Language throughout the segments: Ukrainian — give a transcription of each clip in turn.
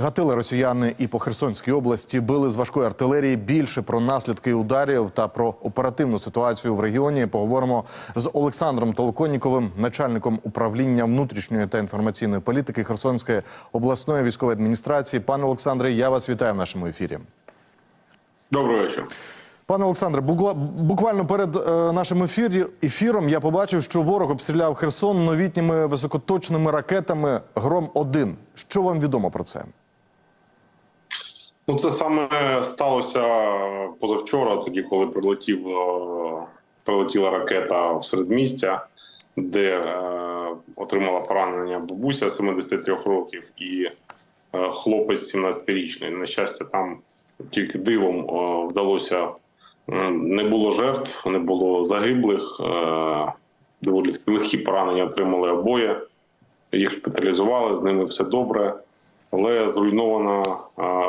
Гатили росіяни і по Херсонській області били з важкої артилерії. Більше про наслідки ударів та про оперативну ситуацію в регіоні поговоримо з Олександром Толоконніковим, начальником управління внутрішньої та інформаційної політики Херсонської обласної військової адміністрації. Пане Олександре, я вас вітаю в нашому ефірі. Добрий вечір. Пане Олександре, буквально перед е, нашим ефірі, ефіром я побачив, що ворог обстріляв Херсон новітніми високоточними ракетами Гром 1 Що вам відомо про це? Ну, це саме сталося позавчора, тоді, коли прилетів, е, прилетіла ракета в середмістя, де е, отримала поранення бабуся 73 років і е, хлопець 17-річний. На щастя, там тільки дивом вдалося. Не було жертв, не було загиблих. Доволі легкі поранення отримали обоє. Їх шпиталізували, з ними все добре. Але зруйнована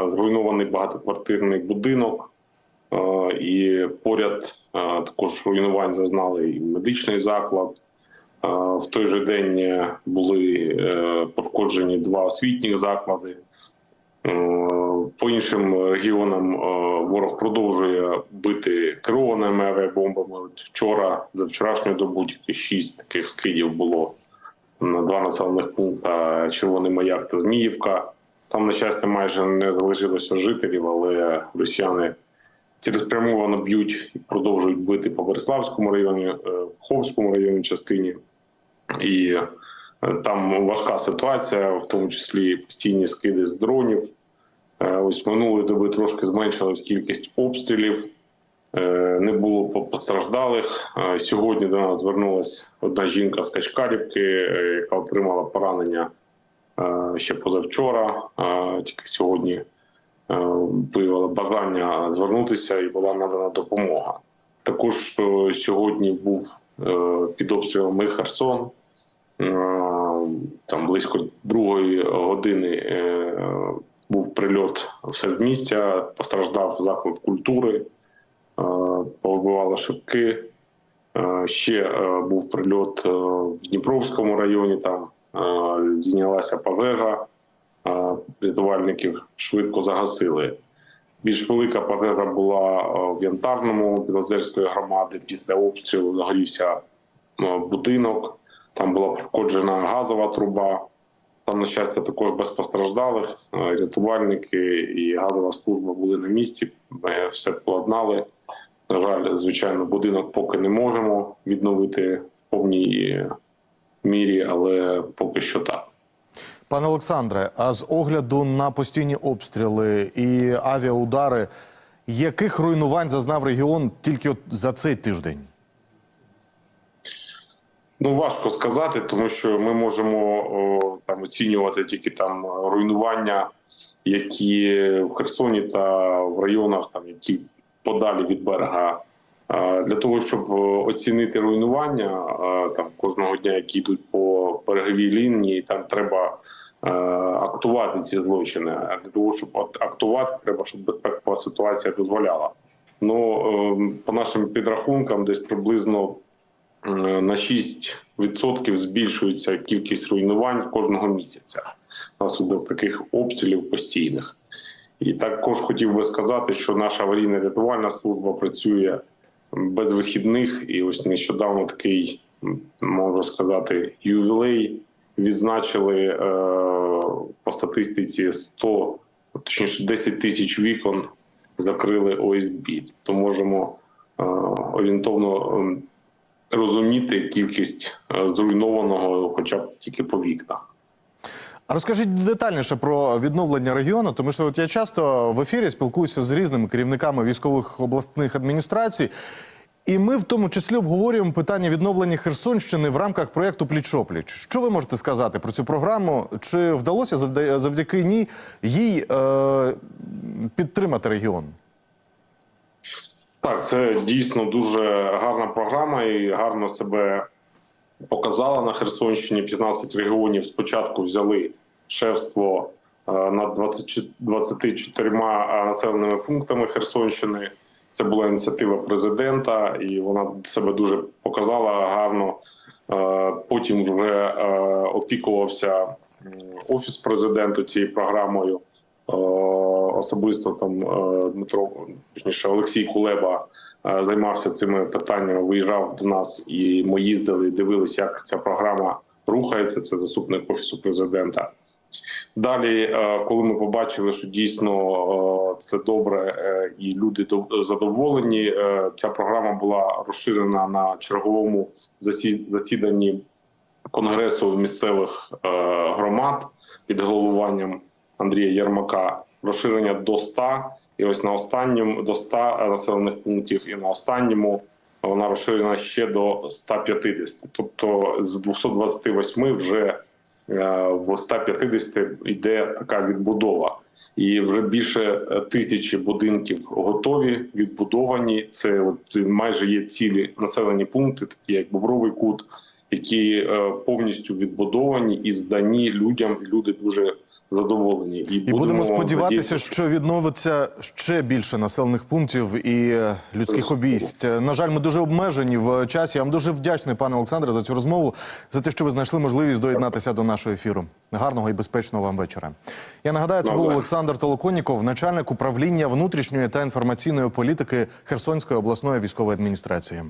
зруйнований багатоквартирний будинок, і поряд також руйнувань зазнали і медичний заклад. В той же день були е, пошкоджені два освітніх заклади. Е, По іншим регіонам е, ворог продовжує бити керованими авіабомбами. Вчора, за вчорашню добу, тільки шість таких скидів було два населених пункти Червоний Маяк та Зміївка. Там, на щастя, майже не залишилося жителів, але росіяни цілеспрямовано б'ють і продовжують бити по Береславському районі, е, Ховському районі частині. І е, там важка ситуація, в тому числі постійні скиди з дронів. Е, Ось минулої доби трошки зменшилась кількість обстрілів. Е, Не було постраждалих. Е, Сьогодні до нас звернулася одна жінка з Качкарівки, е, яка отримала поранення ще позавчора. Тільки сьогодні виявила бажання звернутися і була надана допомога. Також сьогодні був під обстрілами Херсон. Там близько другої години був прильот в середмістя, постраждав заклад культури, е, шибки. Е, Ще е, був прильот в Дніпровському районі. Там зійнялася пожежа. Рятувальників швидко загасили. Більш велика пожежа була в Янтарному Білозерської громади. Після обстрілу загорівся будинок. Там була пошкоджена газова труба. Там, на щастя, також без постраждалих. Рятувальники і газова служба були на місці, все поладнали. На жаль, звичайно, будинок поки не можемо відновити в повній мірі, але поки що так. Пане Олександре, а з огляду на постійні обстріли і авіаудари, яких руйнувань зазнав регіон тільки от за цей тиждень? Ну важко сказати, тому що ми можемо о, там оцінювати тільки там руйнування, які в Херсоні та в районах, там які подалі від берега. Для того щоб оцінити руйнування там кожного дня, які йдуть по береговій лінії, там треба е, актувати ці злочини. А для того, щоб актувати, треба, щоб безпекова ситуація дозволяла. Ну е, по нашим підрахункам, десь приблизно е, на 6% збільшується кількість руйнувань кожного місяця внаслідок таких обстрілів постійних. І також хотів би сказати, що наша аварійна рятувальна служба працює без вихідних, і ось нещодавно такий можна сказати ювілей відзначили е, по статистиці 100, точніше 10 тисяч вікон закрили ОСБ. То можемо е, орієнтовно ем, розуміти кількість е, зруйнованого, хоча б тільки по вікнах. А розкажіть детальніше про відновлення регіону, тому що от я часто в ефірі спілкуюся з різними керівниками військових обласних адміністрацій, і ми в тому числі обговорюємо питання відновлення Херсонщини в рамках проєкту Пліч-опліч. Що ви можете сказати про цю програму? Чи вдалося завдяки ній їй е, підтримати регіон? Так, це дійсно дуже гарна програма і гарно себе показала на Херсонщині. 15 регіонів спочатку взяли шефство е, над 20 24 населеними пунктами Херсонщини. Це була ініціатива президента, і вона себе дуже показала гарно. Е, Потім вже е, опікувався офіс президента цією програмою. е, особисто там е, Дмитро, точніше Олексій Кулеба е, займався цими питаннями, виїжджав до нас, і ми їздили, дивилися, як ця програма рухається. Це заступник офісу президента. Далі, е, коли ми побачили, що дійсно е, це добре е, і люди дов- задоволені, е, ця програма була розширена на черговому засіданні конгресу місцевих е, громад під головуванням Андрія Єрмака. Розширення до 100, і ось на останньому до 100 населених пунктів, і на останньому вона розширена ще до 150. Тобто з 228 вже е, в 150 йде така відбудова, і вже більше тисячі будинків готові, відбудовані. Це от майже є цілі населені пункти, такі як Бобровий Кут, які е, повністю відбудовані і здані людям. Люди дуже задоволені. І, І будемо сподіватися, надіятися, що відновиться ще більше населених пунктів і е, людських обійсть. Е, На жаль, ми дуже обмежені в часі. Я вам дуже вдячний, пане Олександре, за цю розмову, за те, що ви знайшли можливість доєднатися до нашого ефіру. Гарного і безпечного вам вечора. Я нагадаю, це був Олександр Толоконіков, начальник управління внутрішньої та інформаційної політики Херсонської обласної військової адміністрації.